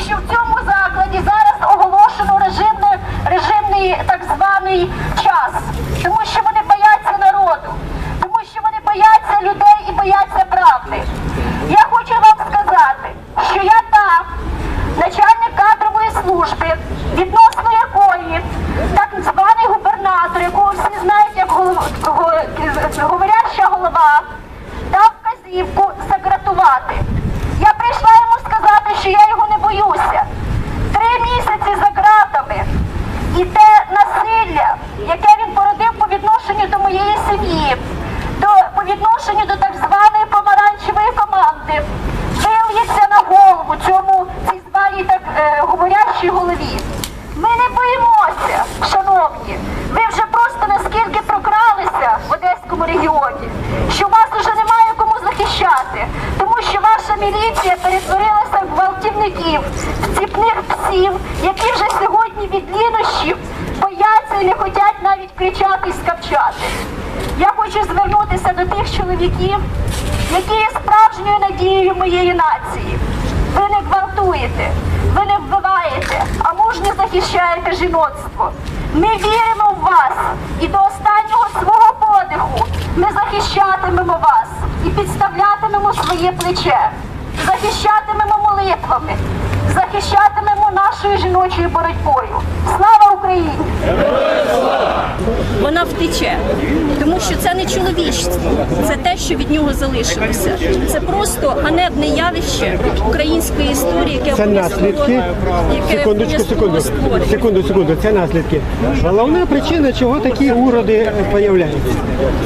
що в цьому закладі зараз оголошено режимний, режимний так званий час, тому що вони бояться народу, тому що вони бояться людей і бояться правди. Я хочу вам сказати, що я та начальник кадрової служби, відносно якої так званий губернатор, якого всі знають як голов... говоряща голова, дав вказівку загратувати. Я прийшла йому сказати, що я його не боюся. Три місяці за ґратами і те насилля, яке він породив по відношенню до моєї сім'ї, до по відношенню до так званої помаранчевої команди, вильється на голову цьому цій званій так е, говорящій голові. Ми не боїмося, шановні. Ви вже просто наскільки прокралися в Одеському регіоні, що вас уже немає кому захищати, тому що ваша міліція перетворилася в гвалтівників, ціпних псів, які вже сьогодні від лінощів бояться і не хочуть навіть кричати і скавчати. Я хочу звернутися до тих чоловіків, які є справжньою надією моєї нації. Ви не гвалтуєте, ви не вбиваєте, а мужньо захищаєте жіноцтво. Ми віримо в вас і до останнього свого подиху ми захищатимемо вас і підставлятимемо своє плече, захищатимемо молитвами, захищатимемо нашою жіночою боротьбою. Слава Україні! вона втече, що це не чоловічство, це те, що від нього залишилося. Це просто ганебне явище української історії, яке Це наслідки. яке Секундочку, секунду. Секунду, секунду. Це наслідки. Головна причина, чого такі уроди появляються.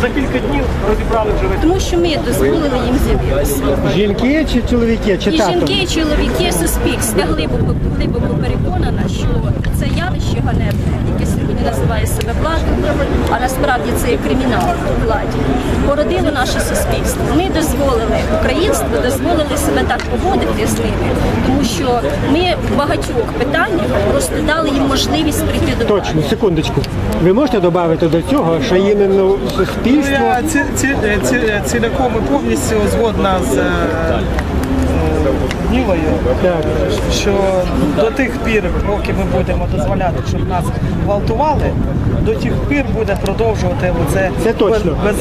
За кілька днів розібрали вже Тому що ми дозволили їм з'явитися. Жінки чи чоловіки, чи І тато? жінки, і чоловіки, суспільство. Я глибоко, глибоко переконана, що це явище ганебне, себе владою, а насправді це є кримінал у владі, породило наше суспільство. Ми дозволили українству, дозволили себе так поводити з ними, тому що ми в багатьох питаннях просто дали їм можливість прийти до влади. Точно, секундочку. Ви можете додати до цього, що іменно суспільство Я ці, ці, ці, ціляком і повністю згодна з е, що до тих пір, поки ми будемо дозволяти, щоб нас гвалтували, до тих пір буде продовжувати оце це точно. без,